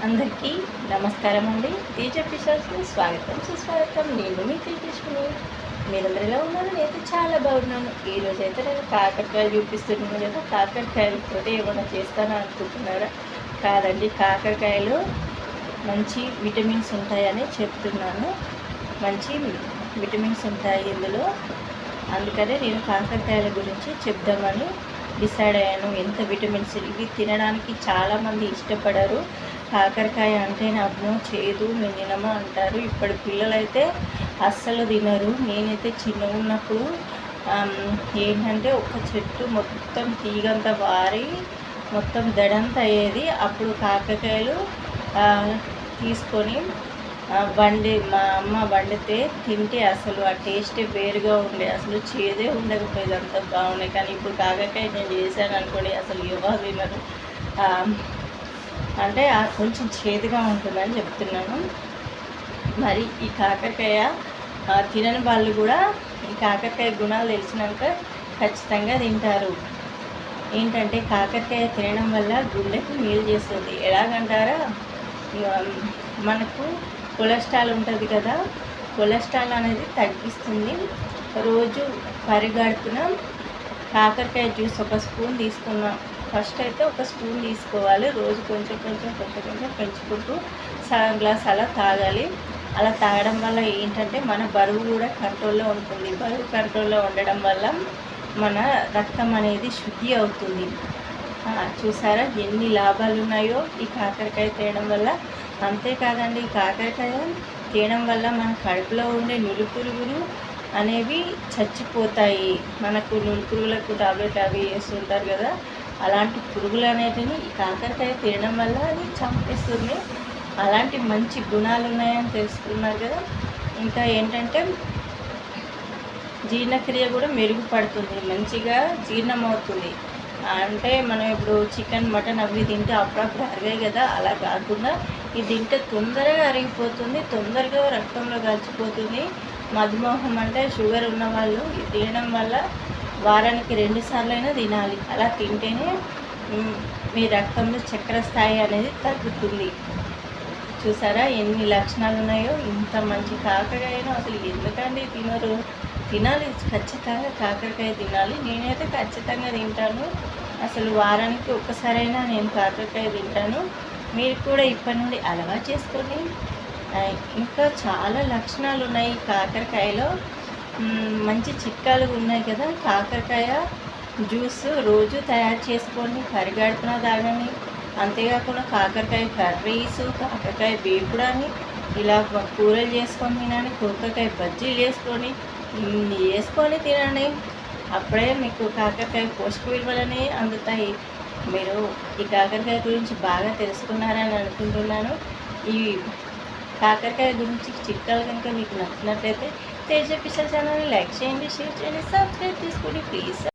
అందరికీ నమస్కారం అండి. తేజ పిషాస్కి స్వాగతం. సుస్వాగతం. నేను మీ తీసుకుని మీరందరూ ఎలా ఉన్నారు నేనైతే చాలా బాగున్నాను. ఈరోజు అయితే నేను కాకరకాయలు చూపిస్తున్నాను కదా. కాకరకాయలతో ఏమైనా చేస్తాను అనుకుంటున్నారా? కాదండి. కాకరకాయలు మంచి విటమిన్స్ ఉంటాయని చెప్తున్నాను. మంచి విటమిన్స్ ఉంటాయి ఇందులో. అందుకనే నేను కాకరకాయల గురించి చెప్దామని డిసైడ్ అయ్యాను. ఎంత విటమిన్స్? ఇవి తినడానికి చాలామంది ఇష్టపడరు. కాకరకాయ అంటే నాకు చేదు మినినమా అంటారు. ఇప్పటి పిల్లలైతే అస్సలు తినరు. నేనైతే చిన్నగా ఉన్నప్పుడు ఏంటంటే ఒక చెట్టు మొత్తం తీగంతా వారి మొత్తం దడంతా అయ్యేది. అప్పుడు కాకరకాయలు తీసుకొని వండి మా అమ్మ వండితే తింటే అసలు ఆ టేస్టే వేరుగా ఉండే. అసలు చేదే ఉండకపోయేది అంత బాగున్నాయి కానీ ఇప్పుడు కాకరకాయ నేను చేశాను అనుకోండి అసలు ఎవరు తినరు. అంటే కొంచెం చేదుగా ఉంటుందని చెప్తున్నాను. మరి ఈ కాకరకాయ తినని వాళ్ళు కూడా ఈ కాకరకాయ గుణాలు తెలిసినాక ఖచ్చితంగా తింటారు. ఏంటంటే కాకరకాయ తినడం వల్ల గుండెకి మేలు చేస్తుంది. ఎలాగంటారా? మనకు కొలెస్ట్రాల్ ఉంటుంది కదా కొలెస్ట్రాల్ అనేది తగ్గిస్తుంది. రోజు పరిగడుపున కాకరకాయ జ్యూస్ ఒక స్పూన్ తీసుకున్నాం. ఫస్ట్ అయితే ఒక స్పూన్ తీసుకోవాలి. రోజు కొంచెం కొంచెం కొంచెం కొంచెం పెంచుకుంటూ సగం గ్లాస్ అలా తాగాలి. అలా తాగడం వల్ల ఏంటంటే మన బరువు కూడా కంట్రోల్లో ఉంటుంది. బరువు కంట్రోల్లో ఉండడం వల్ల మన రక్తం అనేది శుద్ధి అవుతుంది. చూసారా ఎన్ని లాభాలు ఉన్నాయో ఈ కాకరకాయ తినడం వల్ల. అంతేకాదండి ఈ కాకరకాయ తినడం వల్ల మన కడుపులో ఉండే నులుపురుగులు అనేవి చచ్చిపోతాయి. మనకు నులుపురుగులకు టాబ్లెట్ అవి వేస్తుంటారు కదా. అలాంటి పురుగులు అనేటివి ఈ కాకరకాయ తినడం వల్ల అది చంపేస్తుంది. అలాంటి మంచి గుణాలు ఉన్నాయని తెలుసుకున్నారు కదా. ఇంకా ఏంటంటే జీర్ణక్రియ కూడా మెరుగుపడుతుంది మంచిగా జీర్ణం అవుతుంది అంటే మనం ఇప్పుడు చికెన్ మటన్ అవి తింటే అప్పుడప్పుడు అరిగాయి కదా. అలా కాకుండా ఇది తింటే తొందరగా అరిగిపోతుంది తొందరగా రక్తంలో కలిసిపోతుంది. మధుమేహం అంటే షుగర్ ఉన్న వాళ్ళు ఇది తినడం వల్ల వారానికి రెండు అయినా తినాలి. అలా తింటేనే మీ రక్తంలో చక్కెర స్థాయి అనేది తగ్గుతుంది. చూసారా ఎన్ని లక్షణాలు ఉన్నాయో ఇంత మంచి కాకరకాయను అసలు ఎందుకండి తినరు? తినాలి ఖచ్చితంగా కాకరకాయ తినాలి. నేనైతే ఖచ్చితంగా తింటాను. అసలు వారానికి ఒక్కసారైనా నేను కాకరకాయ తింటాను. మీరు కూడా ఇప్పటి నుండి అలవాటు చేసుకొని ఇంకా చాలా లక్షణాలు ఉన్నాయి కాకరకాయలో. మంచి చిట్కాలు ఉన్నాయి కదా. కాకరకాయ జ్యూస్ రోజు తయారు చేసుకొని పరిగడుపున తాగండి అంతేకాకుండా కాకరకాయ కర్రీస్ కాకరకాయ వేపుడని ఇలా కూరలు చేసుకొని తినండి. కాకరకాయ బజ్జీలు చేసుకొని వేసుకొని తినండి. అప్పుడే మీకు కాకరకాయ పోషక విలువలని అందుతాయి. మీరు ఈ కాకరకాయ గురించి బాగా తెలుసుకున్నారని అనుకుంటున్నాను. ఈ కాకరకాయ గురించి చిట్కాలు కనుక మీకు నచ్చినట్లయితే తేజ పిక్చర్ ఛానల్ని లైక్ చేయండి షేర్ చేయండి సబ్స్క్రైబ్ చేసుకోండి ప్లీజ్